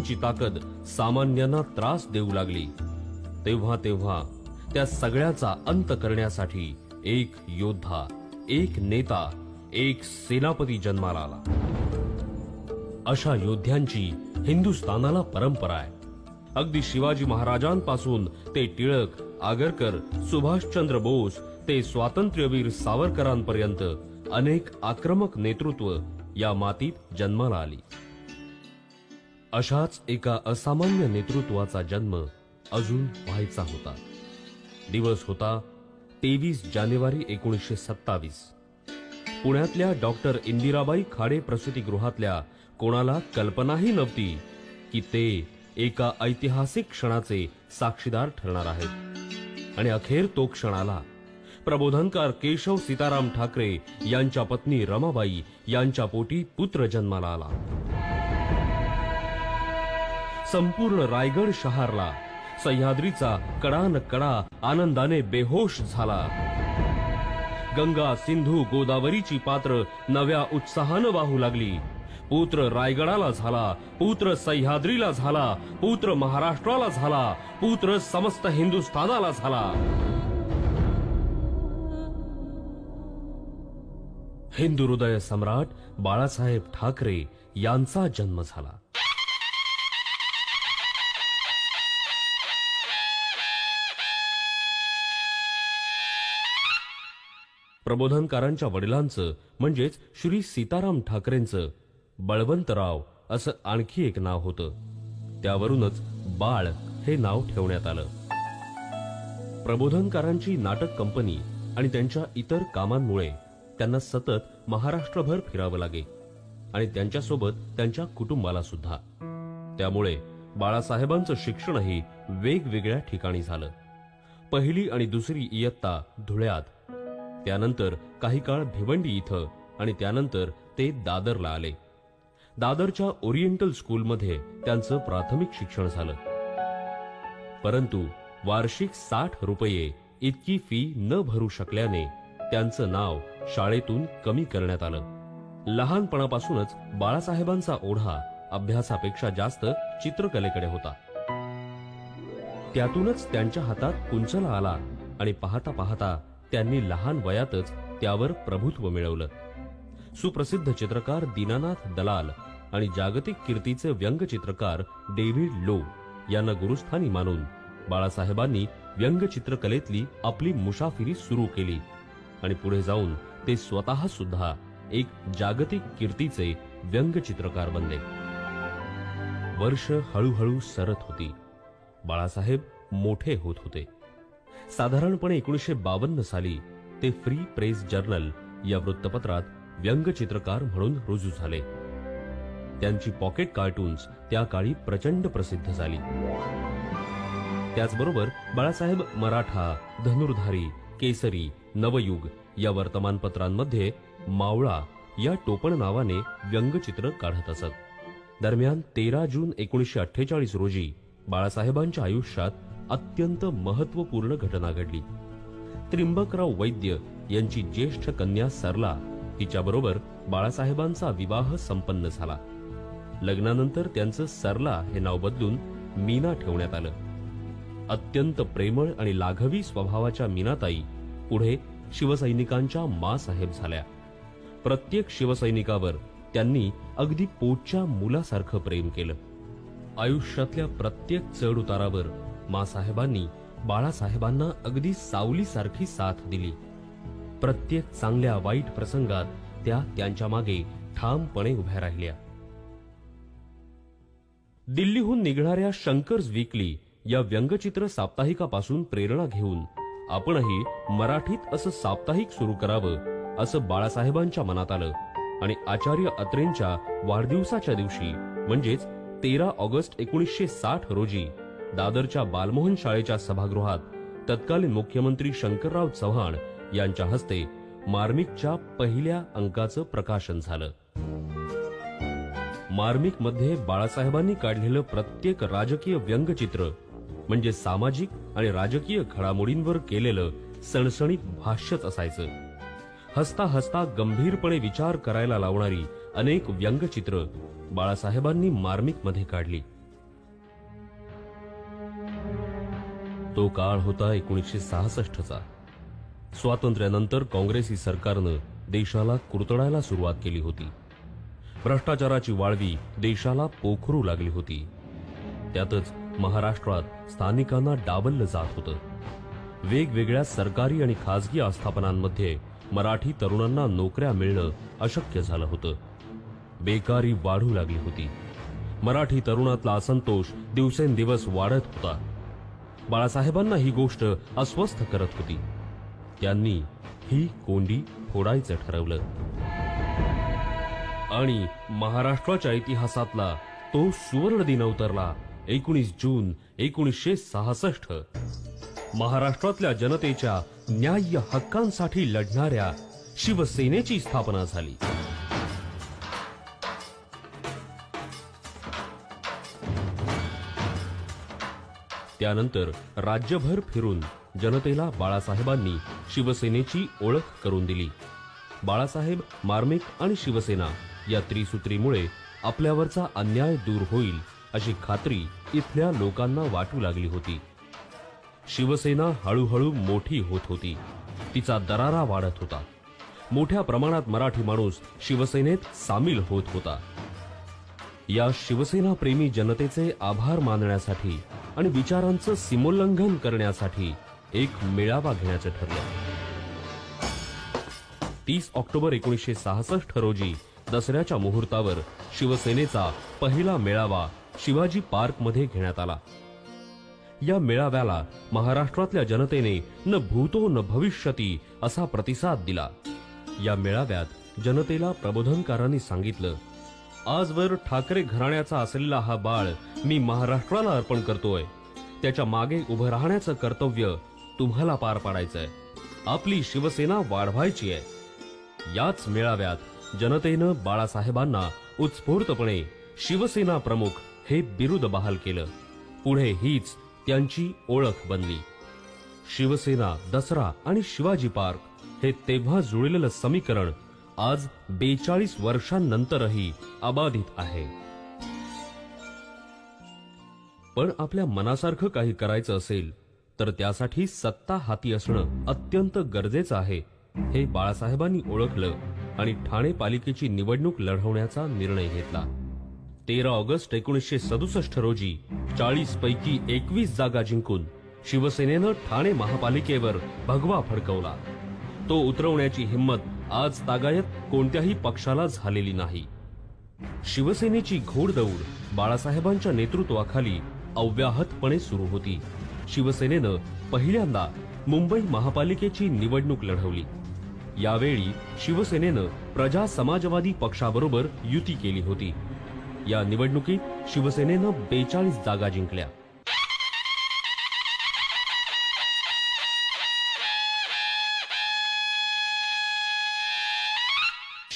ची ताकद सामान्यांना त्रास देऊ लागली. तेव्हा तेव्हा त्या सगळ्याचा अंत करण्यासाठी एक योद्धा एक नेता एक सेनापती जन्माला आला. अशा योद्ध्यांची हिंदुस्थानाला परंपरा आहे. अगदी शिवाजी महाराजांपासून ते टिळक आगरकर सुभाषचंद्र बोस ते स्वातंत्र्यवीर सावरकरांपर्यंत अनेक आक्रमक नेतृत्व या मातीत जन्माला आली. अशाच एका असामान्य नेतृत्वाचा जन्म अजून व्हायचा होता. दिवस होता तेवीस जानेवारी एकोणीसशे सत्तावीस. पुण्यातल्या डॉक्टर इंदिराबाई खाडे प्रसूतीगृहातल्या कोणाला कल्पनाही नव्हती की ते एका ऐतिहासिक क्षणाचे साक्षीदार ठरणार आहेत. आणि अखेर तो क्षण आला. प्रबोधनकार केशव सीताराम ठाकरे यांच्या पत्नी रमाबाई यांच्या पोटी पुत्र जन्माला आला. संपूर्ण रायगड शहारला. सह्याद्रीचा कडान कडा आनंदाने बेहोश झाला. गंगा सिंधू गोदावरीची पात्र नव्या उत्साहानं वाहू लागली. पुत्र रायगडाला झाला पुत्र सह्याद्रीला झाला पुत्र महाराष्ट्राला झाला पुत्र समस्त हिंदुस्थानाला झाला. हिंदू हृदय सम्राट बाळासाहेब ठाकरे यांचा जन्म झाला. प्रबोधनकारांच्या वडिलांचं म्हणजेच श्री सीताराम ठाकरेंचं बळवंतराव असं आणखी एक नाव होतं. त्यावरूनच बाळ हे नाव ठेवण्यात आलं. प्रबोधनकारांची नाटक कंपनी आणि त्यांच्या इतर कामांमुळे त्यांना सतत महाराष्ट्रभर फिरावं लागे आणि त्यांच्यासोबत त्यांच्या कुटुंबाला सुद्धा. त्यामुळे बाळासाहेबांचं शिक्षणही वेगवेगळ्या ठिकाणी झालं. पहिली आणि दुसरी इयत्ता धुळ्यात त्यानंतर काही काळ भिवंडी इथं आणि त्यानंतर ते दादरला आले. दादरच्या ओरिएंटल स्कूलमध्ये त्यांचं प्राथमिक शिक्षण झालं. परंतु वार्षिक साठ रुपये इतकी फी न भरू शकल्याने त्यांचं नाव शाळेतून कमी करण्यात आलं. लहानपणापासूनच बाळासाहेबांचा ओढा अभ्यासापेक्षा जास्त चित्रकलेकडे होता. त्यातूनच त्यांच्या हातात कुंचला आला आणि पाहता पाहता त्यांनी लहान वयातच त्यावर प्रभुत्व मिळवलं. सुप्रसिद्ध चित्रकार दीनानाथ दलाल आणि जागतिक कीर्तीचे व्यंगचित्रकार डेव्हिड लो यांना गुरुस्थानी मानून बाळासाहेबांनी व्यंगचित्रकलेतली आपली मुसाफिरी सुरू केली आणि पुढे जाऊन ते स्वतः सुद्धा एक जागतिक कीर्तीचे व्यंगचित्रकार बनले. वर्ष हळूहळू सरत होती. बाळासाहेब मोठे होत होते. साधारणपणे एकोणीसशे बावन्न साली ते फ्री प्रेस जर्नल या वृत्तपत्रात व्यंगचित्रकार म्हणून रुजू झाले. त्यांची पॉकेट कार्टून्स त्या काळी प्रचंड प्रसिद्ध झाली. त्याचबरोबर बाळासाहेब मराठा धनुर्धारी केसरी नवयुग या वर्तमानपत्रांमध्ये मावळा या टोपण नावाने व्यंगचित्र काढत असत. दरम्यान तेरा जून एकोणीसशे अठ्ठेचाळीस रोजी बाळासाहेबांच्या आयुष्यात अत्यंत महत्त्वपूर्ण घटना घडली. त्रिंबकराव वैद्य यांची ज्येष्ठ कन्या सरला हिच्याबरोबर बाळासाहेबांचा विवाह संपन्न झाला. लग्नानंतर त्यांचं सरला हे नाव बदलून मीना ठेवण्यात आलं. अत्यंत प्रेमळ आणि लाघवी स्वभावाच्या मीनाताई पुढे शिवसैनिकांच्या मासाहेब झाल्या. प्रत्येक शिवसैनिकावर त्यांनी अगदी पोटच्या मुलासारखं प्रेम केलं. आयुष्यातल्या प्रत्येक चढ उतारावर मासाहेबांनी बाळासाहेबांना अगदी सावलीसारखी साथ दिली. प्रत्येक चांगल्या वाईट प्रसंगात त्या त्यांच्या मागे ठामपणे उभ्या राहिल्या. दिल्लीहून निघणाऱ्या शंकर्स वीकली या व्यंगचित्र साप्ताहिकापासून प्रेरणा घेऊन आपणही मराठीत असं साप्ताहिक सुरू करावं असं बाळासाहेबांच्या मनात आलं आणि आचार्य अत्रेंच्या वाढदिवसाच्या दिवशी म्हणजेच तेरा ऑगस्ट एकोणीसशे साठ रोजी दादरच्या बालमोहन शाळेच्या सभागृहात तत्कालीन मुख्यमंत्री शंकरराव चव्हाण यांच्या हस्ते मार्मिकच्या पहिल्या अंकाचं प्रकाशन झालं. मार्मिकमध्ये बाळासाहेबांनी काढलेलं प्रत्येक राजकीय व्यंगचित्र म्हणजे सामाजिक आणि राजकीय घडामोडींवर केलेलं सणसणीत भाष्यच असायचं. हसता हसता गंभीरपणे विचार करायला लावणारी अनेक व्यंगचित्र बाळासाहेबांनी मार्मिकमध्ये काढली. तो काळ होता एकोणीसशे सहासष्टचा स्वातंत्र्यानंतर काँग्रेसी सरकारनं देशाला कुरतडायला सुरुवात केली होती. भ्रष्टाचाराची वाळवी देशाला पोखरू लागली होती. त्यातच महाराष्ट्रात स्थानिकांना डावललं जात होतं. वेगवेगळ्या सरकारी आणि खासगी आस्थापनांमध्ये मराठी तरुणांना नोकऱ्या मिळणं अशक्य झालं होतं. बेकारी वाढू लागली होती. मराठी तरुणातला असंतोष दिवसेंदिवस वाढत होता. बाळासाहेबांना ही गोष्ट अस्वस्थ करत होती. त्यांनी ही कोंडी फोडायचं ठरवलं. आणि महाराष्ट्राच्या इतिहासातला तो सुवर्ण दिन अवतरला एकोणीस जून एकोणीसशे सहासष्ट. महाराष्ट्रातल्या जनतेच्या न्याय्य हक्कांसाठी लढणाऱ्या शिवसेनेची स्थापना झाली. त्यानंतर राज्यभर फिरून जनतेला बाळासाहेबांनी शिवसेनेची ओळख करून दिली. बाळासाहेब मार्मिक आणि शिवसेना या त्रिसूत्रीमुळे आपल्यावरचा अन्याय दूर होईल अशी खात्री इथल्या लोकांना वाटू लागली होती. शिवसेना हळूहळू मोठी होत होती. तिचा दरारा वाढत होता. मोठ्या प्रमाणात मराठी माणूस शिवसेनेत सामील होत होता. या शिवसेना प्रेमी जनतेचे आभार मानण्यासाठी आणि विचारांचं सीमोल्लंघन करण्यासाठी एक मेळावा घेण्याचं ठरलं. तीस ऑक्टोबर एकोणीसशे सहासष्ट रोजी दसऱ्याच्या मुहूर्तावर शिवसेनेचा पहिला मेळावा शिवाजी पार्कमध्ये घेण्यात आला. या मेळाव्याला महाराष्ट्रातल्या जनतेने न भूतो न भविष्यती असा प्रतिसाद दिला. या मेळाव्यात जनतेला प्रबोधनकारांनी सांगितलं आजवर ठाकरे घराण्याचा असलेला हा बाळ मी महाराष्ट्राला अर्पण करतोय. त्याच्यामागे उभं राहण्याचं कर्तव्य तुम्हाला पार पाडायचंय. आपली शिवसेना वाढवायची आहे. याच मेळाव्यात जनतेनं बाळासाहेबांना उत्स्फूर्तपणे शिवसेना प्रमुख हे बिरुद बहाल केलं. पुढे हीच त्यांची ओळख बनली. शिवसेना दसरा आणि शिवाजी पार्क हे तेव्हा जुळलेलं समीकरण आज बेचाळीस वर्षांनंतरही अबाधित आहे. पण आपल्या मनासारखं काही करायचं असेल तर त्यासाठी सत्ता हाती असणं अत्यंत गरजेचं आहे हे बाळासाहेबांनी ओळखलं आणि ठाणे पालिकेची निवडणूक लढवण्याचा निर्णय घेतला. तेरा ऑगस्ट एकोणीसशे सदुसष्ट रोजी चाळीस पैकी एकवीस जागा जिंकून शिवसेनेनं ठाणे महापालिकेवर भगवा फडकवला. तो उतरवण्याची हिंमत आज तागायत कोणत्याही पक्षाला झालेली नाही. शिवसेनेची घोडदौड बाळासाहेबांच्या नेतृत्वाखाली अव्याहतपणे सुरू होती. शिवसेनेनं पहिल्यांदा मुंबई महापालिकेची निवडणूक लढवली. यावेळी शिवसेनेनं प्रजा समाजवादी पक्षाबरोबर युती केली होती. या निवडणुकीत शिवसेनेनं बेचाळीस जागा जिंकल्या.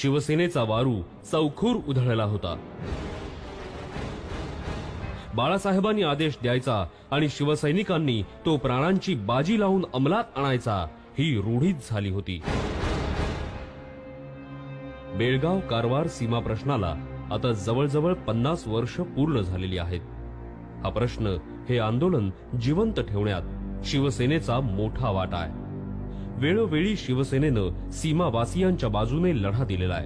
शिवसेनेचा वारू चौखूर उधळला होता. बाळासाहेबांनी आदेश द्यायचा आणि शिवसैनिकांनी तो प्राणांची बाजी लावून अंमलात आणायचा ही रूढीच झाली होती. बेळगाव कारवार सीमा प्रश्नाला आता जवळजवळ पन्नास वर्ष पूर्ण झालेली आहेत. हा प्रश्न हे आंदोलन जिवंत ठेवण्यात शिवसेनेचा मोठा वाटा आहे. वेळोवेळी शिवसेनेनं सीमावासियांच्या बाजूने लढा दिलेला आहे.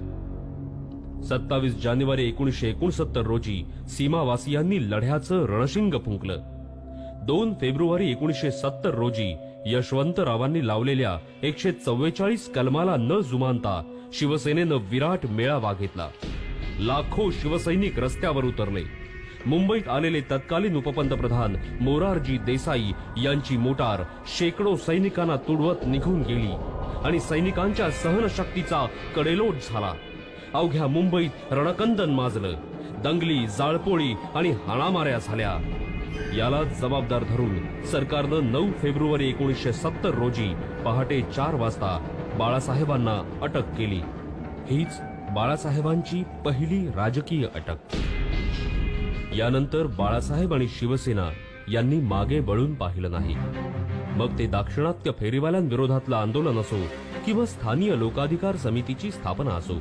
सत्तावीस जानेवारी एकोणीसशे एकोणसत्तर रोजी सीमावासियांनी लढ्याचं रणशिंग फुंकलं. दोन फेब्रुवारी एकोणीसशे सत्तर रोजी यशवंतरावांनी लावलेल्या एकशे चव्वेचाळीस कलमाला न जुमानता शिवसेनेनं विराट मेळावा घेतला. लाखो शिवसैनिक रस्त्यावर उतरले. मुंबईत आलेले तत्कालीन उपपंतप्रधान मोरारजी देसाई यांची मोटार शेकडो सैनिकांना तुडवत निघून गेली आणि सैनिकांच्या सहनशक्तीचा कडेलोट झाला. अवघ्या मुंबईत रणकंदन माजलं दंगली जाळपोळी आणि हाणामाऱ्या झाल्या. याला जबाबदार धरून सरकारनं नऊ फेब्रुवारी एकोणीसशे सत्तर रोजी पहाटे चार वाजता बाळासाहेबांना अटक केली. हीच बाळासाहेबांची पहिली राजकीय अटक. यानंतर बाळासाहेब आणि शिवसेना यांनी मागे वळून पाहिलं नाही. मग ते दाक्षिणात्य फेरीवाल्यांविरोधातलं आंदोलन असो किंवा स्थानीय लोकाधिकार समितीची स्थापना असो.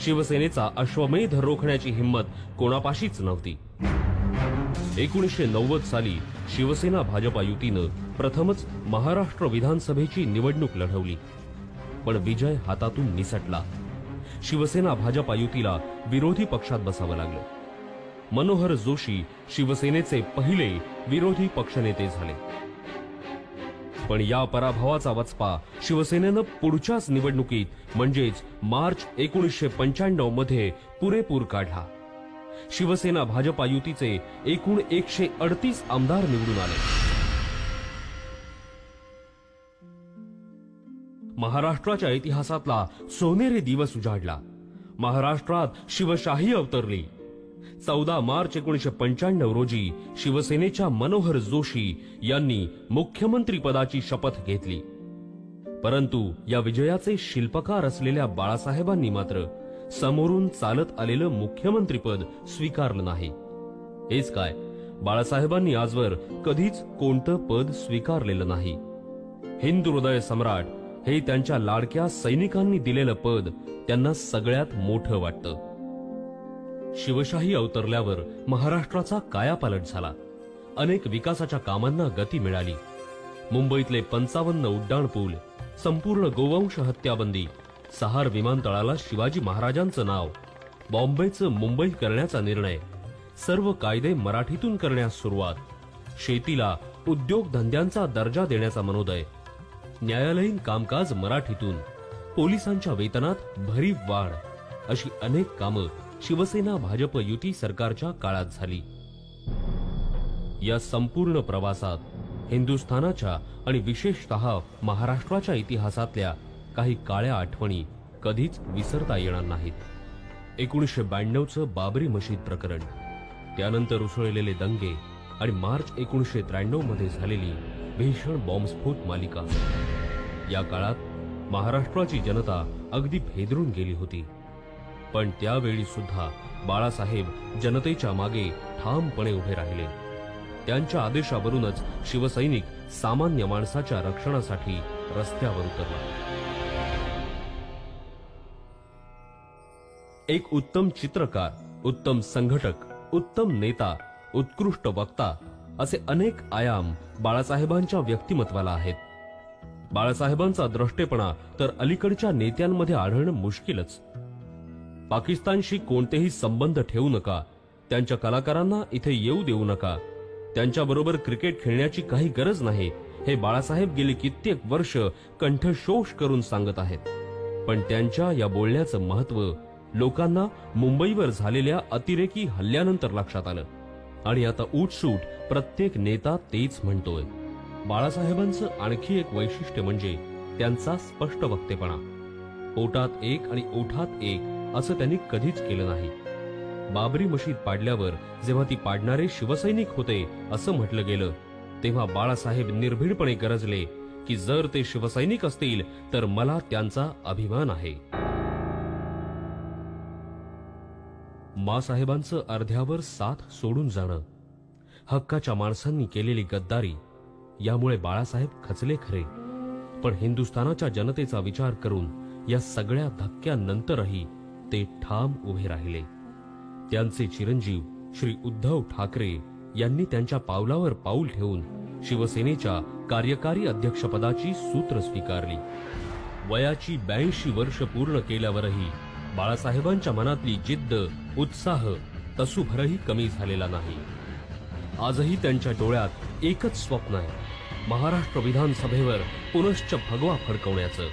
शिवसेनेचा अश्वमेध रोखण्याची हिंमत कोणापाशीच नव्हती. एकोणीसशे नव्वद साली शिवसेना भाजपा युतीनं प्रथमच महाराष्ट्र विधानसभेची निवडणूक लढवली. पण विजय हातातून निसटला. शिवसेना भाजपा युतीला विरोधी पक्षात बसावं लागलं. मनोहर जोशी शिवसेनेचे पहिले विरोधी पक्षनेते झाले. पण या पराभवाचा वचपा शिवसेनेनं पुढच्याच निवडणुकीत म्हणजेच मार्च एकोणीसशे पंच्याण्णवमध्ये पुरेपूर काढला. शिवसेना भाजपा युतीचे एकूण एकशे अडतीस आमदार निवडून आले. महाराष्ट्राच्या इतिहासातला सोनेरी दिवस उजाडला. महाराष्ट्रात शिवशाही अवतरली. चौदा मार्च एकोणीशे पंच्याण्णव रोजी शिवसेनेच्या मनोहर जोशी यांनी मुख्यमंत्री पदाची शपथ घेतली. परंतु या विजयाचे शिल्पकार असलेल्या बाळासाहेबांनी मात्र समोरून चालत आलेलं मुख्यमंत्रीपद स्वीकारलं नाही. हेच काय बाळासाहेबांनी आजवर कधीच कोणतं पद स्वीकारलेलं नाही. हिंदू हृदय सम्राट हे त्यांच्या लाडक्या सैनिकांनी दिलेलं पद त्यांना सगळ्यात मोठं वाटतं. शिवशाही अवतरल्यावर महाराष्ट्राचा कायापालट झाला. अनेक विकासाच्या कामांना गती मिळाली. मुंबईतले पंचावन्न उड्डाण पूल संपूर्ण गोवंश हत्याबंदी सहार विमानतळाला शिवाजी महाराजांचं नाव बॉम्बेचं मुंबई करण्याचा निर्णय सर्व कायदे मराठीतून करण्यास सुरुवात शेतीला उद्योगधंद्यांचा दर्जा देण्याचा मनोदय न्यायालयीन कामकाज मराठीतून पोलिसांच्या वेतनात भरीव वाढ अशी अनेक कामं शिवसेना भाजप युती सरकारच्या काळात झाली. या संपूर्ण प्रवासात हिंदुस्थानाच्या आणि विशेषतः महाराष्ट्राच्या इतिहासातल्या काही काळ्या आठवणी कधीच विसरता येणार नाहीत. एकोणीसशे ब्याण्णवचं बाबरी मशीद प्रकरण त्यानंतर उसळलेले दंगे आणि मार्च एकोणीसशे त्र्याण्णवमध्ये झालेली भीषण बॉम्बस्फोट मालिका. या काळात महाराष्ट्राची जनता अगदी भेदरून गेली होती. पण त्यावेळी सुद्धा बाळासाहेब जनतेच्या मागे ठामपणे उभे राहिले. त्यांच्या आदेशावरूनच शिवसैनिक सामान्य माणसाच्या रक्षणासाठी रस्त्यावर उतरला. एक उत्तम चित्रकार उत्तम संघटक उत्तम नेता उत्कृष्ट वक्ता असे अनेक आयाम बाळासाहेबांच्या व्यक्तिमत्वाला आहेत. बाळासाहेबांचा द्रष्टेपणा तर अलीकडच्या नेत्यांमध्ये आढळणं मुश्किलच. पाकिस्तानशी कोणतेही संबंध ठेवू नका. त्यांच्या कलाकारांना इथे येऊ देऊ नका. त्यांच्याबरोबर क्रिकेट खेळण्याची काही गरज नाही हे बाळासाहेब गेली कित्येक वर्ष कंठशोष करून सांगत आहेत. पण त्यांच्या या बोलण्याचं महत्त्व लोकांना मुंबईवर झालेल्या अतिरेकी हल्ल्यानंतर लक्षात आलं. आणि आता उठसूट प्रत्येक नेता तेच म्हणतोय. बाळासाहेबांचं आणखी एक वैशिष्ट्य म्हणजे त्यांचा स्पष्ट वक्तेपणा पोटात एक आणि ओठात एक असं त्यांनी कधीच केलं नाही. बाबरी मशीद पाडल्यावर जेव्हा ती पाडणारे शिवसैनिक होते असं म्हटलं गेलं. तेव्हा बाळासाहेब निर्भीडपणे गरजले की जर ते शिवसैनिक असतील तर मला त्यांचा अभिमान आहे. मासाहेबांचं अर्ध्यावर साथ सोडून जाणं हक्काच्या माणसांनी केलेली गद्दारी यामुळे बाळासाहेब खचले खरे. पण हिंदुस्थानाच्या जनतेचा विचार करून या सगळ्या धक्क्यानंतरही ते ठाम उभे राहिले. त्यांचे चिरंजीव श्री उद्धव ठाकरे यांनी त्यांच्या पावलावर पाऊल ठेवून शिवसेनेच्या कार्यकारी अध्यक्षपदाची सूत्र स्वीकारली. वयाची ब्याऐंशी वर्ष पूर्ण केल्यावरही बाळासाहेबांच्या मनातली जिद्द उत्साह तसूभरही कमी झालेला नाही. आजही त्यांच्या डोळ्यात एकच स्वप्न आहे. महाराष्ट्र विधानसभेवर पुनश्च भगवा फडकवण्याचं.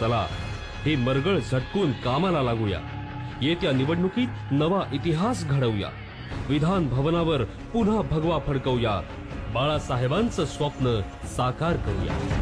चला हे मरगळ झटकून कामाला लागूया. येत्या निवडणुकीत नवा इतिहास घडवूया. विधान भवनावर पुन्हा भगवा फडकवूया. बाळासाहेबांचं स्वप्न साकार करूया.